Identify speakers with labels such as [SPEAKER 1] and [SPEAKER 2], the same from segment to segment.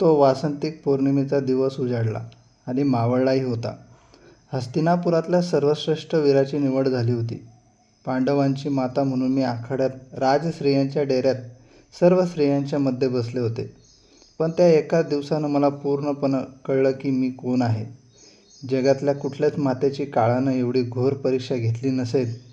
[SPEAKER 1] तो वासंतिक पौर्णिमेचा दिवस उजाडला आणि मावळलाही होता. हस्तिनापुरातल्या सर्वश्रेष्ठ वीराची निवड झाली होती. पांडवांची माता म्हणून मी आखाड्यात राजस्त्रियांच्या डेऱ्यात सर्व स्त्रियांच्या मध्ये बसले होते. पण त्या एकाच दिवसानं मला पूर्णपणं कळलं की मी कोण आहे. जगातल्या कुठल्याच मातेची काळानं एवढी घोर परीक्षा घेतली नसेल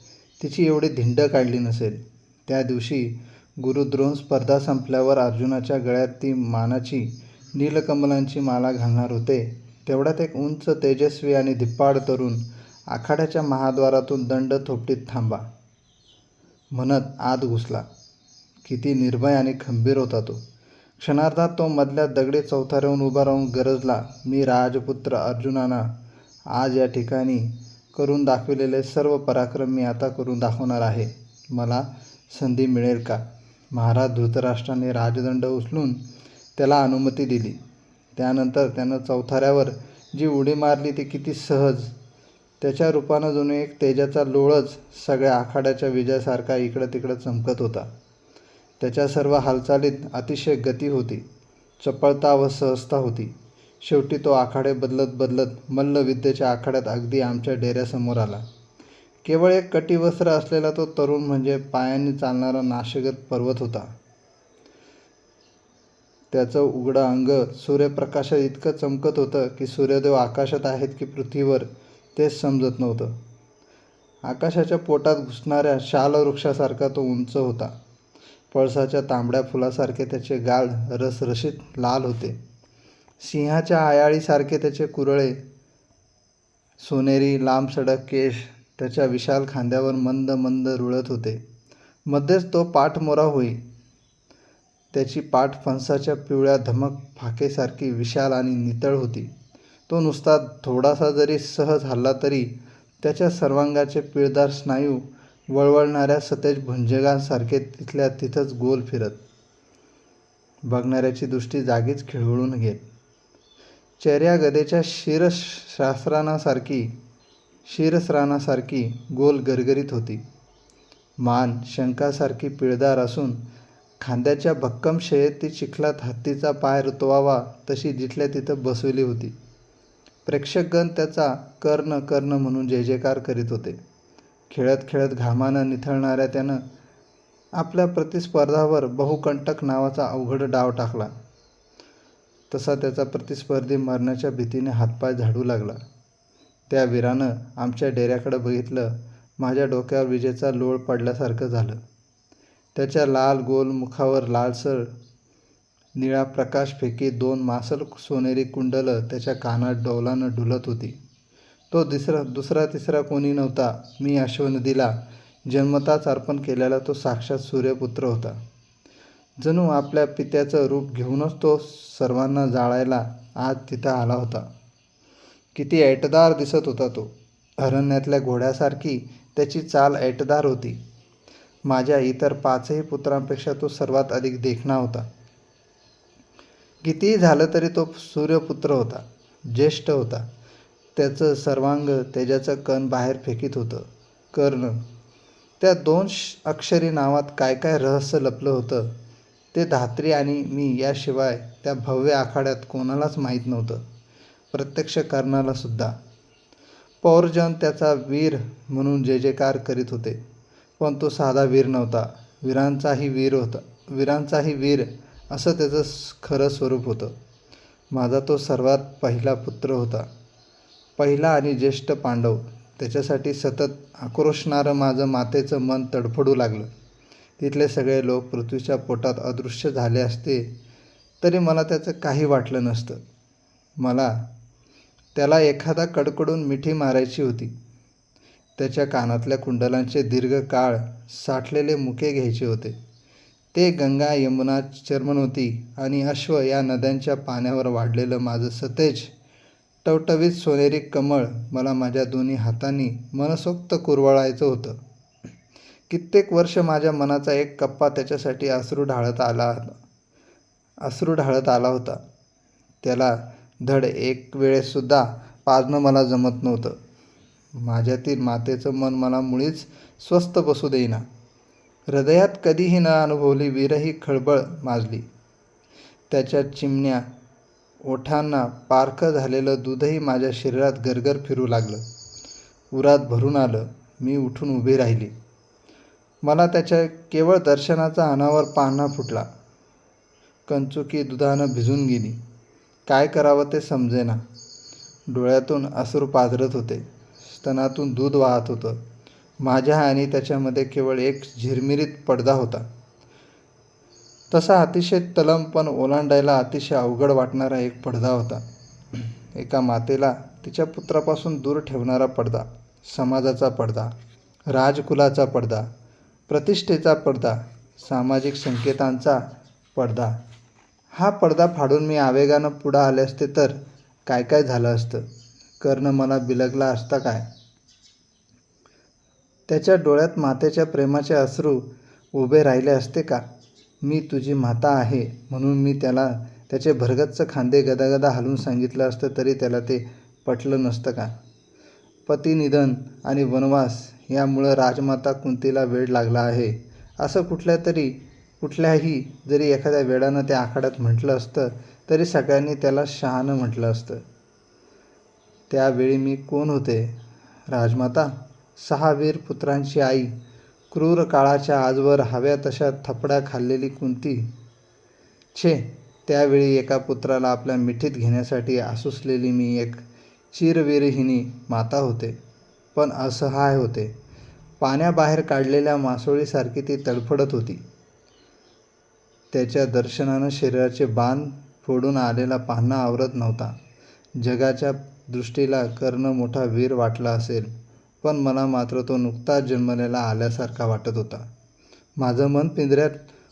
[SPEAKER 1] तिची एवढी धिंड काढली नसेल. त्या दिवशी गुरुद्रोण स्पर्धा संपल्यावर अर्जुनाच्या गळ्यात ती मानाची नीलकमलांची माला घालणार होते. तेवढ्यात एक उंच तेजस्वी आणि धिप्पाड तरुण आखाड्याच्या महाद्वारातून दंड थोपटीत थांबा. म्हणत आत घुसला. किती निर्भय आणि खंबीर होता तो. क्षणार्धात तो मधल्या दगडी चौथाऱ्याहून उभा राहून गरजला मी राजपुत्र अर्जुनाना आज या ठिकाणी करून दाखविलेले सर्व पराक्रम मी आता करून दाखवणार आहे. मला संधी मिळेल का? महाराज धृतराष्ट्राने राजदंड उचलून त्याला अनुमती दिली. त्यानंतर त्यानं चौथाऱ्यावर जी उडी मारली ती किती सहज त्याच्या रूपानं जणू एक तेजाचा लोळच सगळ्या आखाड्याच्या विजयासारखा इकडं तिकडं चमकत होता. त्याच्या सर्व हालचालीत अतिशय गती होती. चपळता व सहजता होती. शेवटी तो आखाडे बदलत बदलत मल्लविद्येच्या आखाड्यात अगदी आमच्या डेऱ्यासमोर आला. केवळ एक कटी वस्त्र असलेला तो तरुण म्हणजे पायांनी चालणारा नाशगत पर्वत होता. त्याचं उघडं अंग सूर्यप्रकाशात इतकं चमकत होतं की सूर्यदेव आकाशात आहेत की पृथ्वीवर तेच समजत नव्हतं. आकाशाच्या पोटात घुसणाऱ्या शालवृक्षासारखा तो उंच होता. पळसाच्या तांबड्या फुलासारखे त्याचे गाळ रसरशीत लाल होते. सिंहाच्या आयाळीसारखे त्याचे कुरळे सोनेरी लांब सडक केश त्याच्या विशाल खांद्यावर मंद मंद रुळत होते. मध्येच तो पाठमोरा होई त्याची पाठ फणसाच्या पिवळ्या धमक फाकेसारखी विशाल आणि नितळ होती. तो नुसता थोडासा जरी सहज हल्ला तरी त्याच्या सर्वांगाचे पिळदार स्नायू वळवळणाऱ्या सतेज भुंजगांसारखे तिथल्या तिथंच गोल फिरत. बघणाऱ्याची दृष्टी जागीच खिळवळून घेत. चेहऱ्या गदेच्या शिरशास्त्रानासारखी शिरस्रानासारखी गोल गरगरीत होती. मान शंकासारखी पिळदार असून खांद्याच्या भक्कम शयेत चिखलात हत्तीचा पाय रुतवावा तशी जिथल्या तिथं बसवली होती. प्रेक्षकगण त्याचा कर्ण कर्ण म्हणून जय जयकार करीत होते. खेळत खेळत घामानं निथळणाऱ्या त्यानं आपल्या प्रतिस्पर्धावर बहुकंटक नावाचा अवघड डाव टाकला. तसा त्याचा प्रतिस्पर्धी मरण्याच्या भीतीने हातपाय झाडू लागला. त्या वीरानं आमच्या डेऱ्याकडं बघितलं माझ्या डोक्यावर विजेचा लोळ पडल्यासारखं झालं. त्याच्या लाल गोल मुखावर लालसर निळा प्रकाश फेकी दोन मासल सोनेरी कुंडलं त्याच्या कानात डौलानं डुलत होती. तो दुसरा दुसरा तिसरा कोणी नव्हता. मी अश्वनदीला जन्मताच अर्पण केलेला तो साक्षात सूर्यपुत्र होता. जणू आपल्या पित्याचं रूप घेऊनच तो सर्वांना जाळायला आज तिथं आला होता. किती ऐटदार दिसत होता तो. अरण्यातल्या घोड्यासारखी त्याची चाल ऐटदार होती. माझ्या इतर पाचही पुत्रांपेक्षा तो सर्वात अधिक देखणा होता. कितीही झालं तरी तो सूर्यपुत्र होता ज्येष्ठ होता. त्याचं सर्वांग तेजाचं कण बाहेर फेकीत होतं. कर्ण. त्या दोन अक्षरी नावात काय काय रहस्य लपलं होतं ते धात्री आणि मी याशिवाय त्या भव्य आखाड्यात कोणालाच माहीत नव्हतं. प्रत्यक्ष कर्णालासुद्धा पौरजन त्याचा वीर म्हणून जय जयकार करीत होते. पण तो साधा वीर नव्हता. वीरांचाही वीर होता. वीरांचाही वीर असं त्याचं खरं स्वरूप होतं. माझा तो सर्वात पहिला पुत्र होता. पहिला आणि ज्येष्ठ पांडव. त्याच्यासाठी सतत आक्रोशणारं माझं मातेचं मन तडफडू लागलं. तिथले सगळे लोक पृथ्वीच्या पोटात अदृश्य झाले असते तरी मला त्याचं काही वाटलं नसतं. मला त्याला एखादा कडकडून मिठी मारायची होती. त्याच्या कानातल्या कुंडलांचे दीर्घ काळ साठलेले मुके घ्यायचे होते. ते गंगा यमुना चर्मनवती आणि अश्व या नद्यांच्या पाण्यावर वाढलेलं माझं सतेज टवटवीत सोनेरी कमळ मला माझ्या दोन्ही हातांनी मनसोक्त कुरवाळायचं होतं. कित्येक वर्ष माझ्या मनाचा एक कप्पा त्याच्यासाठी अश्रू ढाळत आला अश्रू ढाळत आला होता. त्याला धड एक वेळेसुद्धा पाजणं मला जमत नव्हतं. माझ्यातील मातेचं मन मला मुळीच स्वस्थ बसू देईना. हृदयात कधीही न अनुभवली वीरही खळबळ माजली. त्याच्या चिमण्या ओठांना पारखं झालेलं दूधही माझ्या शरीरात गरगर फिरू लागलं. उरात भरून आलं मी उठून उभी राहिली. मला त्याच्या केवळ दर्शनाचा अनावर पाहणा फुटला. कंचुकी दुधानं भिजून गेली. काय करावं ते समजेना. डोळ्यातून अश्रू पाझरत होते. स्तनातून दूध वाहत होतं. माझ्या आणि त्याच्यामध्ये केवळ एक झिरमिरीत पडदा होता. तसा अतिशय तलम पण ओलांडायला अतिशय अवघड वाटणारा एक पडदा होता. एका मातेला तिच्या पुत्रापासून दूर ठेवणारा पडदा समाजाचा पडदा राजकुलाचा पडदा प्रतिष्ठेचा पडदा सामाजिक संकेतांचा पडदा. हा पडदा फाडून मी आवेगानं पुढं आले असते तर काय काय झालं असतं? कर्ण मला बिलगला असता काय? त्याच्या डोळ्यात मातेच्या प्रेमाचे अश्रू उभे राहिले असते का? मी तुझी माता आहे म्हणून मी त्याला त्याचे भरगच्च खांदे गदागदा हलवून सांगितलं असतं तरी त्याला ते पटलं नसतं का? पतिनिधन आणि वनवास यामुळं राजमाता कुंतीला वेळ लागला आहे. असं कुठल्या तरी कुठल्याही जरी एखाद्या वेळानं त्या आखाड्यात म्हटलं असतं तरी सगळ्यांनी त्याला शहाणं म्हटलं असतं. त्यावेळी मी कोण होते? राजमाता सहा वीर पुत्रांची आई क्रूर काळाच्या आजवर हव्या तशा थपड्या खाल्लेली कुंती. छे त्यावेळी एका पुत्राला आपल्या मिठीत घेण्यासाठी आसुसलेली मी एक चिरविरहिणी माता होते पण असहाय होते. पाण्याबाहेर काढलेल्या मासोळीसारखी ती तडफडत होती. त्याच्या दर्शनानं शरीराचे बांध फोडून आलेला पाहणा आवरत नव्हता. जगाच्या दृष्टीला कर्ण मोठा वीर वाटला असेल पण मला मात्र तो नुकताच जन्मलेला आल्यासारखा वाटत होता. माझं मन पिंजऱ्यात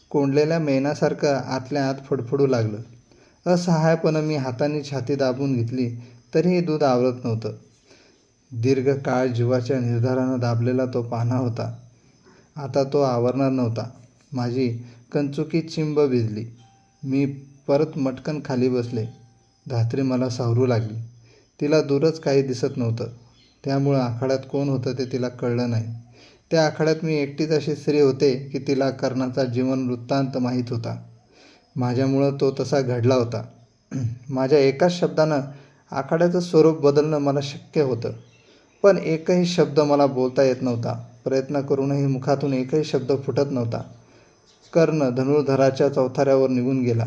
[SPEAKER 1] कोंडलेल्या मेणासारखं आतल्या आत फडफडू लागलं. असहायपणं मी हाताने छाती दाबून घेतली तरीही दूध आवरत नव्हतं. दीर्घकाळ जीवाच्या निर्धारानं दाबलेला तो पाहणा होता. आता तो आवरणार नव्हता. माझी कंचुकी चिंब भिजली. मी परत मटकन खाली बसले. धात्री मला सावरू लागली. तिला दूरच काही दिसत नव्हतं. त्यामुळं आखाड्यात कोण होतं ते तिला कळलं नाही. त्या आखाड्यात मी एकटीच अशी स्त्री होते की तिला कर्णाचा जीवन वृत्तांत माहीत होता. माझ्यामुळं तो तसा घडला होता. माझ्या एकाच शब्दानं आखाड्याचं स्वरूप बदलणं मला शक्य होतं. पण एकही शब्द मला बोलता येत नव्हता. प्रयत्न करूनही मुखातून एकही शब्द फुटत नव्हता. कर्ण धनुर्धराच्या चौथाऱ्यावर निघून गेला.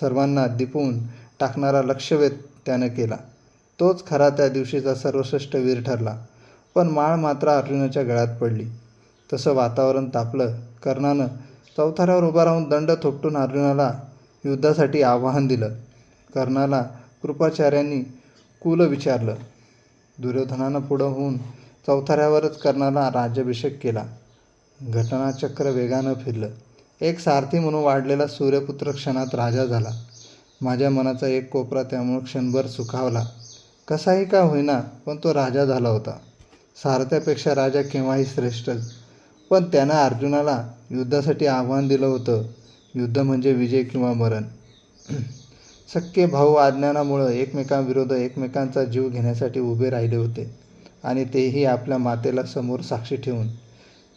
[SPEAKER 1] सर्वांना दिपवून टाकणारा लक्षवेध त्यानं केला. तोच खरा त्या दिवशीचा सर्वश्रेष्ठ वीर ठरला. पण माळ मात्र अर्जुनाच्या गळ्यात पडली. तसं वातावरण तापलं. कर्णानं चौथाऱ्यावर उभा राहून दंड थोपटून अर्जुनाला युद्धासाठी आवाहन दिलं. कर्णाला कृपाचार्यांनी कुल विचारलं. दुर्योधनानं पुढं होऊन चौथाऱ्यावरच कर्णाला राज्याभिषेक केला. घटनाचक्र वेगानं फिरलं. एक सारथी म्हणून वाढलेला सूर्यपुत्र क्षणात राजा झाला. माझ्या मनाचा एक कोपरा त्यामुळं क्षणभर सुखावला. कसाही का होईना पण तो राजा झाला होता. सारथ्यापेक्षा राजा केव्हाही श्रेष्ठच पण त्यानं अर्जुनाला युद्धासाठी आव्हान दिलं होतं. युद्ध म्हणजे विजय किंवा मरण. सख्खे भाऊ अज्ञानामुळं एकमेकांविरोध एकमेकांचा जीव घेण्यासाठी उभे राहिले होते आणि तेही आपल्या मातेला समोर साक्षी ठेवून.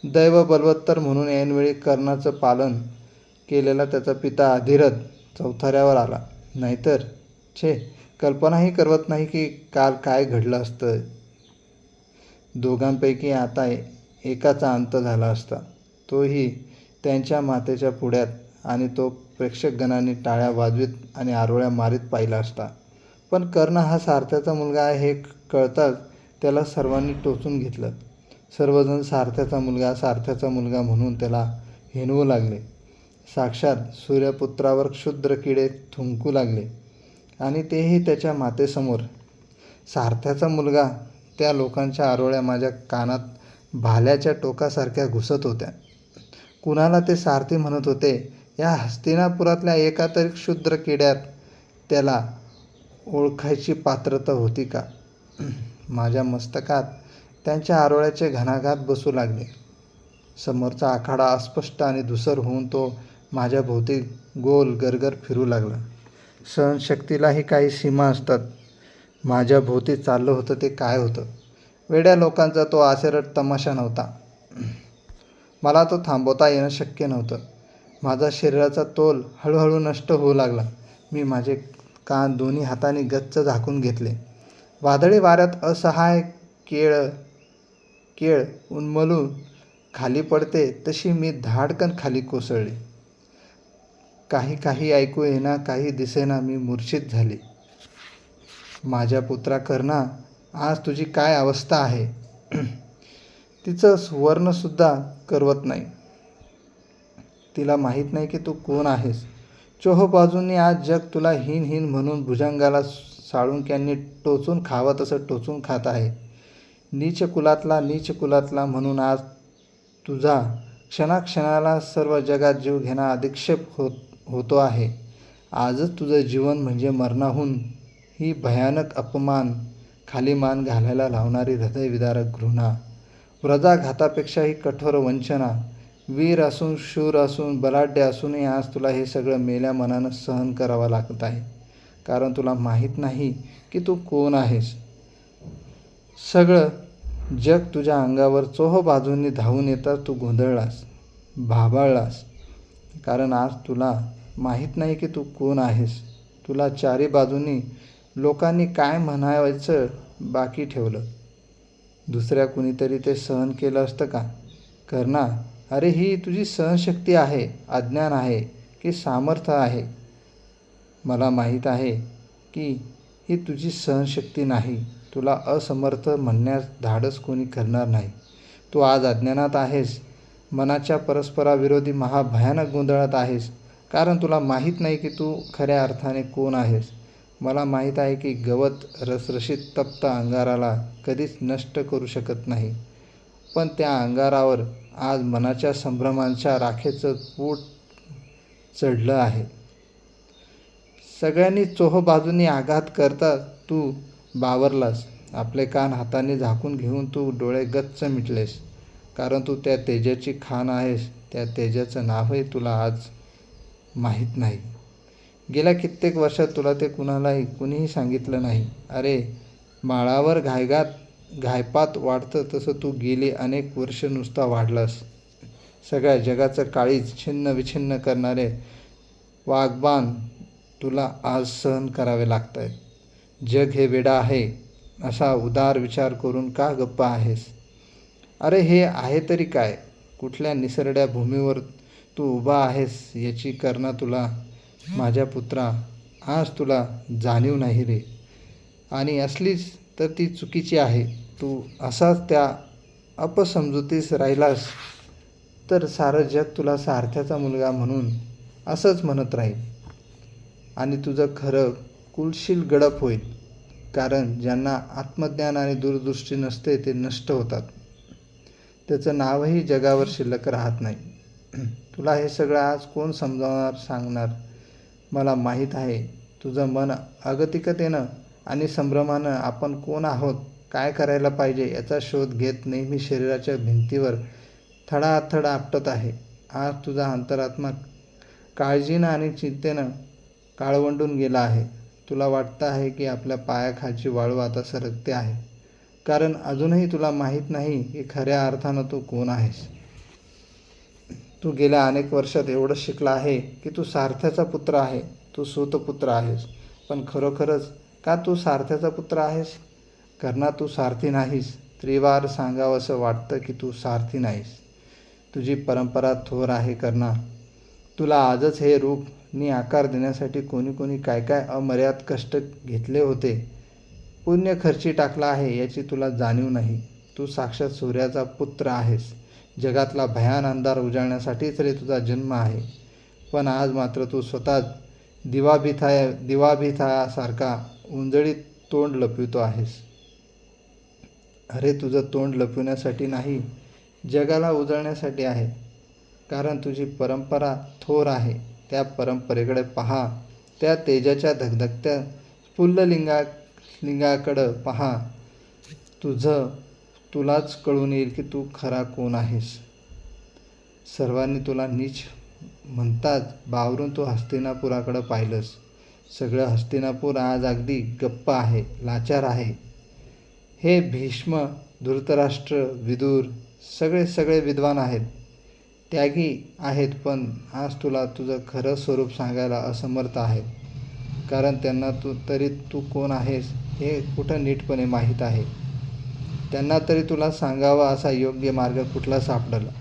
[SPEAKER 1] दैव बलवत्तर म्हणून ऐनवेळी कर्णाचं पालन केलेला त्याचा पिता अधिरथ चौथाऱ्यावर आला. नाहीतर छे कल्पनाही करवत नाही की काल काय घडलं असतं. दोघांपैकी आता एकाचा अंत झाला असता. तोही त्यांच्या मातेच्या पुढ्यात आणि तो प्रेक्षकगणांनी टाळ्या वाजवीत आणि आरोळ्या मारीत पाहिला असता. पण कर्ण हा सारथ्याचा मुलगा आहे हे कळताच त्याला सर्वांनी टोचून घेतलं. सर्वजण सारथ्याचा मुलगा सारथ्याचा मुलगा म्हणून त्याला हिणवू लागले. साक्षात सूर्यपुत्रावर क्षुद्र किडे थुंकू लागले. आणि तेही त्याच्या मातेसमोर. सारथ्याचा मुलगा त्या लोकांच्या आरोळ्या माझ्या कानात भाल्याच्या टोकासारख्या घुसत होत्या. कुणाला ते सारथी म्हणत होते? या हस्तिनापुरातल्या एका तरी क्षुद्र किड्यात त्याला ओळखायची पात्रता होती का? माझ्या मस्तकात त्यांच्या आरोळ्याचे घणाघात बसू लागले. समोरचा आखाडा अस्पष्ट आणि धुसर होऊन तो माझ्या भोवती गोल गरगर फिरू लागला. सहनशक्तीलाही काही सीमा असतात. माझ्या भोवती चाललं होतं ते काय होतं? वेड्या लोकांचा तो आसेरट तमाशा नव्हता. मला तो थांबवता येणं शक्य नव्हतं. माझा शरीराचा तोल हळूहळू नष्ट होऊ लागला. मी माझे कान दोन्ही हाताने गच्च झाकून घेतले. वादळी वाऱ्यात असहाय केळ केळ उन्मलून खाली पडते तशी मी धाडकन खाली कोसळली. काही काही ऐकू येना काही दिसेना मी मूर्छित झाले. माझ्या पुत्रा कर्णा आज तुझी काय अवस्था आहे? तिचं सुवर्णसुद्धा करवत नाही. तिला माहीत नाही की तू कोण आहेस. चोह बाजूंनी आज जग तुला हीन हीन म्हणून भुजंगाला साळुंक्यांनी टोचून खावं तसं टोचून खात आहे. नीच कुलातला नीच कुलातला म्हणून आज तुझा क्षणाक्षणाला सर्व जगात जीव घेणा अधिक्षेप होत होतो आहे. आजच तुझं जीवन म्हणजे मरणाहून ही भयानक अपमान खाली मान घालायला लावणारी हृदयविदारक घृणा. व्रजाघातापेक्षाही कठोर वंचना. वीर असून शूर असून बलाढ्य असूनही आज तुला हे सगळं मेल्या मनानं सहन करावं लागत आहे. कारण तुला माहीत नाही की तू कोण आहेस. सगळं जग तुझ्या अंगावर चोह बाजूंनी धावून येतात तू गोंधळलास भाबाळलास. कारण आज तुला माहीत नाही की तू कोण आहेस. तुला चारी बाजूंनी लोकांनी काय म्हणायचं बाकी ठेवलं. दुसऱ्या कुणीतरी ते सहन केलं असतं का? करणा अरे ही तुझी सहनशक्ती आहे अज्ञान आहे की सामर्थ्य आहे? मला माहीत आहे की ही तुझी सहनशक्ती नाही. तुला असमर्थ म्हणण्यास धाडस कोणी करणार नाही. तू आज अज्ञानात आहेस मनाच्या परस्पराविरोधी महाभयानक गोंधळात आहेस. कारण तुला माहीत नाही की तू खऱ्या अर्थाने कोण आहेस. मला माहीत आहे की गवत रसरशीत तप्त अंगाराला कधीच नष्ट करू शकत नाही. पण त्या अंगारावर आज मनाच्या संभ्रमांच्या राखेचं पोट चढलं आहे. सगळ्यांनी चोह बाजूनी आघात करता तू बावरलास. आपले कान हाताने झाकून घेऊन तू डोळे गच्च मिटलेस. कारण तू त्या तेजाची खान आहेस. त्या तेजाचं नावही तुला आज माहीत नाही. गेल्या कित्येक वर्षात तुला ते कुणालाही कुणीही सांगितलं नाही. अरे माळावर घायगात घायपात वाढतं तसं तू गेली अनेक वर्ष नुसता वाढलास. सगळ्या जगाचं काळीज छिन्न विछिन्न करणारे वाघबान तुला आज सहन करावे लागत आहेत जग हे वेडा आहे. असा उदार विचार करून का गप्पा आहेस? अरे हे आहे तरी काय? कुठल्या निसरड्या भूमीवर तू उभा आहेस याची करणा तुला माझ्या पुत्रा आज तुला जाणीव नाही रे. आणि असलीच तर ती चुकीची आहे. तू असाच त्या अपसमजुतीस राहिलास तर सारं जग तुला सारथ्याचा मुलगा म्हणून असंच म्हणत राहील. आणि तुझं खरं कुलशील गडप होईल कारण ज्यांना आत्मज्ञान आणि दूरदृष्टी नसते ते नष्ट होतात. त्याचं नावही जगावर शिल्लक राहत नाही. तुला हे सगळं आज कोण समजावणार सांगणार? मला माहीत आहे. तुझं मन अगतिकतेनं आणि संभ्रमानं आपण कोण आहोत काय करायला पाहिजे याचा शोध घेत नेहमी शरीराच्या भिंतीवर थडाथड आपटत आहे. आज तुझा अंतरात्मा काळजीनं आणि चिंतेनं काळवंडून गेला आहे. तुला वाटतं आहे की आपल्या पायाखालची वाळू आता सरकते आहे. कारण अजूनही तुला माहीत नाही की खऱ्या अर्थानं तू कोण आहेस. तू गेल्या अनेक वर्षात एवढं शिकला आहे की तू सारथ्याचा पुत्र आहे तू सूतपुत्र आहेस. पण खरोखरच का तू सारथ्याचा पुत्र आहेस? कर्णा तू सारथी नाहीस. त्रिवार सांगावं असं वाटतं की तू सारथी नाहीस. तुझी परंपरा थोर आहे कर्णा तुला आजच हे रूप नी आकार देण्यासाठी कोणी कोणी काय काय अमर्याद कष्ट घेतले होते. पुण्य खर्ची टाकला आहे याची तुला जाणीव नाही. तू साक्षात सूर्याचा पुत्र आहेस. जगातला भयान अंधार उजाळण्यासाठीच रे तुझा जन्म आहे. पण आज मात्र तू स्वतःच दिवाभिथाया दिवाभिथायासारखा उंजळीत तोंड लपवितो आहेस. अरे तुझं तोंड लपविण्यासाठी नाही जगाला उजळण्यासाठी आहे. कारण तुझी परंपरा थोर आहे. त्या परंपरेकडे पहा. त्या तेजाच्या धगधगत्या स्फुल्ललिंगा लिंगाकडं पहा. तुझं तुलाच कळून येईल की तू खरा कोण आहेस. सर्वांनी तुला नीच म्हणताच बावरून तू हस्तिनापुराकडं पाहिलंस. सगळं हस्तिनापूर आज अगदी गप्प आहे लाचार आहे. हे भीष्म धृतराष्ट्र विदूर सगळे सगळे विद्वान आहेत. त्यागी आहेत पण आज तुला तुझं खरं स्वरूप सांगायला असमर्थ आहेत. कारण त्यांना तू तरी तू कोण आहेस हे कुठं नीटपणे माहीत आहे. त्यांना तरी तुला सांगावा असा योग्य मार्ग कुठला सापडला.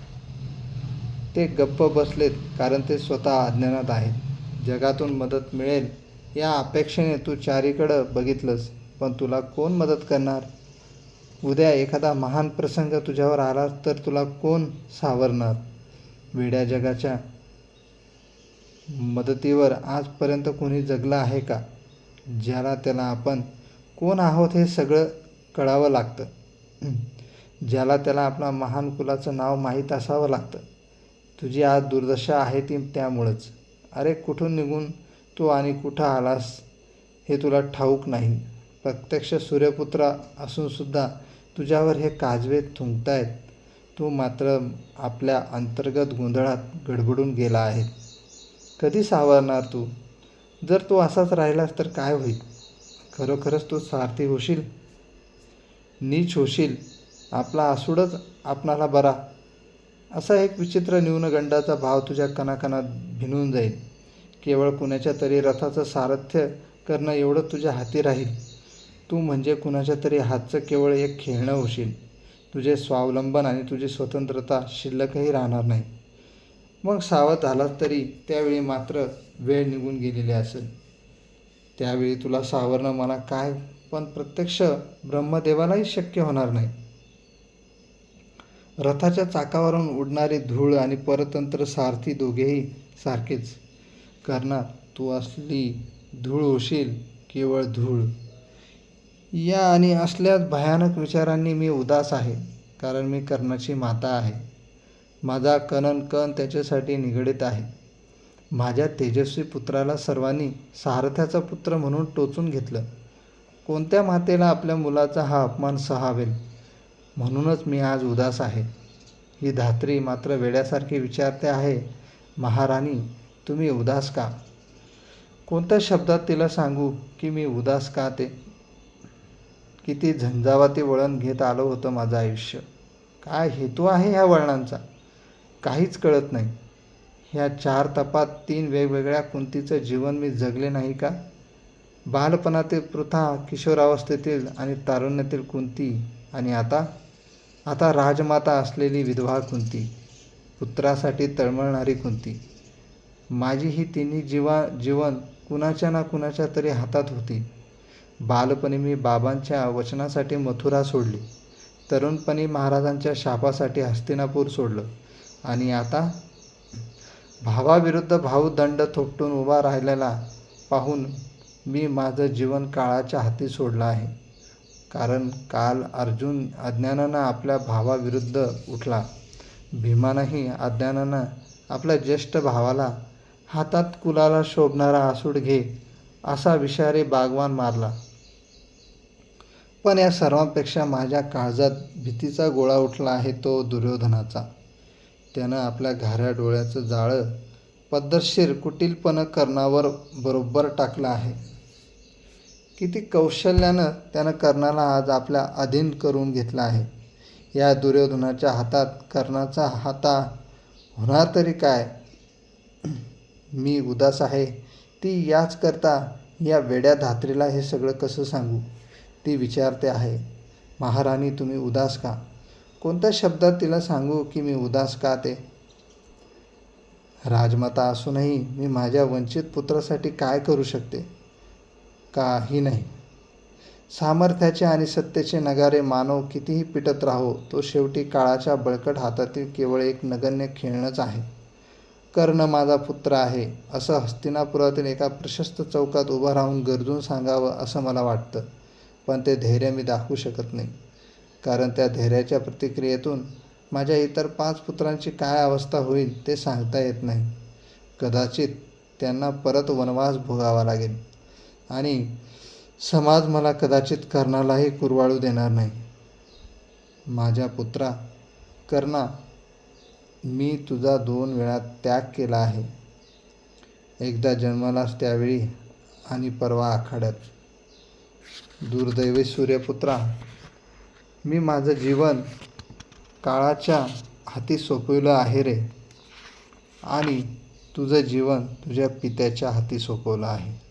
[SPEAKER 1] ते गप्प बसलेत कारण ते स्वतः अज्ञानात आहेत. जगातून मदत मिळेल या अपेक्षेने तू चारीकडं बघितलंस पण तुला कोण मदत करणार? उद्या एखादा महान प्रसंग तुझ्यावर आला तर तुला कोण सावरणार? वेड्या जगाच्या मदतीवर आजपर्यंत कोणी जगलं आहे का? ज्याला त्याला आपण कोण आहोत हे सगळं कळावं लागतं. ज्याला त्याला आपला महान कुलाचं नाव माहीत असावं लागतं. तुझी आज दुर्दशा आहे ती त्यामुळंच. अरे कुठून निघून तू आणि कुठं आलास हे तुला ठाऊक नाही. प्रत्यक्ष सूर्यपुत्र असूनसुद्धा तुझ्यावर हे काजवे थुंकतायत. तू मात्र आपल्या अंतर्गत गोंधळात गडबडून गेला आहे. कधी सावरणार तू? जर तू असाच राहिलास तर काय होईल? खरोखरच तू सारथी होशील? नीच होशील? आपला आसूडच आपणाला बरा? असा एक विचित्र न्यूनगंडाचा भाव तुझ्या कणाकणात भिनून जाईल. केवळ कुणाच्या तरी रथाचं सारथ्य करणं एवढं तुझ्या हाती राहील. तू म्हणजे कुणाच्या तरी हातचं केवळ एक खेळणं होशील. तुझे स्वावलंबन आणि तुझी स्वतंत्रता शिल्लकही राहणार नाही. मग सावध झालास तरी त्यावेळी मात्र वेळ निघून गेलेली असेल. त्यावेळी तुला सावरणं मला काय? पण प्रत्यक्ष ब्रह्मदेवालाही शक्य होणार नाही. रथाच्या चाकावरून उडणारी धूळ आणि परतंत्र सारथी दोघेही सारखेच. करणार तू असली धूळ होशील केवळ धूळ. या आणि असल्याच भयानक विचारांनी मी उदास आहे कारण मी कर्णाची माता आहे. माझा कणन कण त्याच्यासाठी निगडीत आहे. माझ्या तेजस्वी पुत्राला सर्वांनी सारथ्याचा पुत्र म्हणून टोचून घेतलं. कोणत्या मातेला आपल्या मुलाचा हा अपमान सहावेल? म्हणूनच मी आज उदास आहे. ही धात्री मात्र वेड्यासारखी विचारते आहे महाराणी तुम्ही उदास का? कोणत्या शब्दात तिला सांगू की मी उदास का ते? किती झंझावाती वळण घेत आलं होतं माझं आयुष्य. काय हेतू आहे ह्या वळणांचा? काहीच कळत नाही. ह्या चार तपात तीन वेगवेगळ्या कुंतीचं जीवन मी जगले नाही का? बालपणातील पृथा किशोरावस्थेतील आणि तारुण्यातील कुंती आणि आता? आता राजमाता असलेली विधवा कुंती पुत्रासाठी तळमळणारी कुंती. माझी ही तिन्ही जीवा जीवन कुणाच्या ना कुणाच्या तरी हातात होती. बालपणी मी बाबांच्या वचनासाठी मथुरा सोडली. तरुणपणी महाराजांच्या शापासाठी हस्तिनापूर सोडलं. आणि आता भावाविरुद्ध भाऊ दंड थोपटून उभा राहिलेला पाहून मी माझं जीवन काळाच्या हाती सोडलं आहे. कारण काल अर्जुन अज्ञानानं आपल्या भावाविरुद्ध उठला. भीमानंही अज्ञानानं आपल्या ज्येष्ठ भावाला हातात कुलाला शोभणारा आसूड घे असा विषारी बागवान मारला. पण या सर्वांपेक्षा माझ्या काळजात भीतीचा गोळा उठला आहे तो दुर्योधनाचा. त्यानं आपल्या घाऱ्या डोळ्याचं जाळं पद्धतशीर कुटीलपणं कर्णावर बरोबर टाकलं आहे. किती कौशल्यानं त्यानं कर्णाला आज आपल्या अधीन करून घेतलं आहे. या दुर्योधनाच्या हातात कर्णाचा हाता होणार तरी काय? मी उदास आहे. ती याच करता या वेड्या धात्रीला हे सगळं कसं सांगू? ती विचारते आहे महाराणी तुम्ही उदास का? कोणत्या शब्दात तिला सांगू की मी उदास का ते? राजमाता असूनही मी माझ्या वंचित पुत्रासाठी काय करू शकते? काही नाही. सामर्थ्याचे आणि सत्तेचे नगारे मानव कितीही पिटत राहो तो शेवटी काळाच्या बळकट हातातील केवळ एक नगण्य खेळणंच आहे. कर्ण माझा पुत्र आहे असं हस्तिनापुरातील एका प्रशस्त चौकात उभं राहून गरजून सांगावं असं मला वाटतं पण ते धैर्य मी दाखवू शकत नाही. कारण त्या धैर्याच्या प्रतिक्रियेतून माझ्या इतर पाच पुत्रांची काय अवस्था होईल ते सांगता येत नाही. कदाचित त्यांना परत वनवास भोगावा लागेल आणि समाज मला कदाचित कर्णालाही कुरवाळू देणार नाही. माझ्या पुत्रा कर्णा मी तुझा दोन वेळा त्याग केला आहे. एकदा जन्मालास त्यावेळी आणि परवा आखाड्यात. दुर्दैवी सूर्यपुत्रा मी माझं जीवन काळाच्या हाती सोपवलं आहे रे. आणि तुझं जीवन तुझ्या पित्याच्या हाती सोपवलं आहे.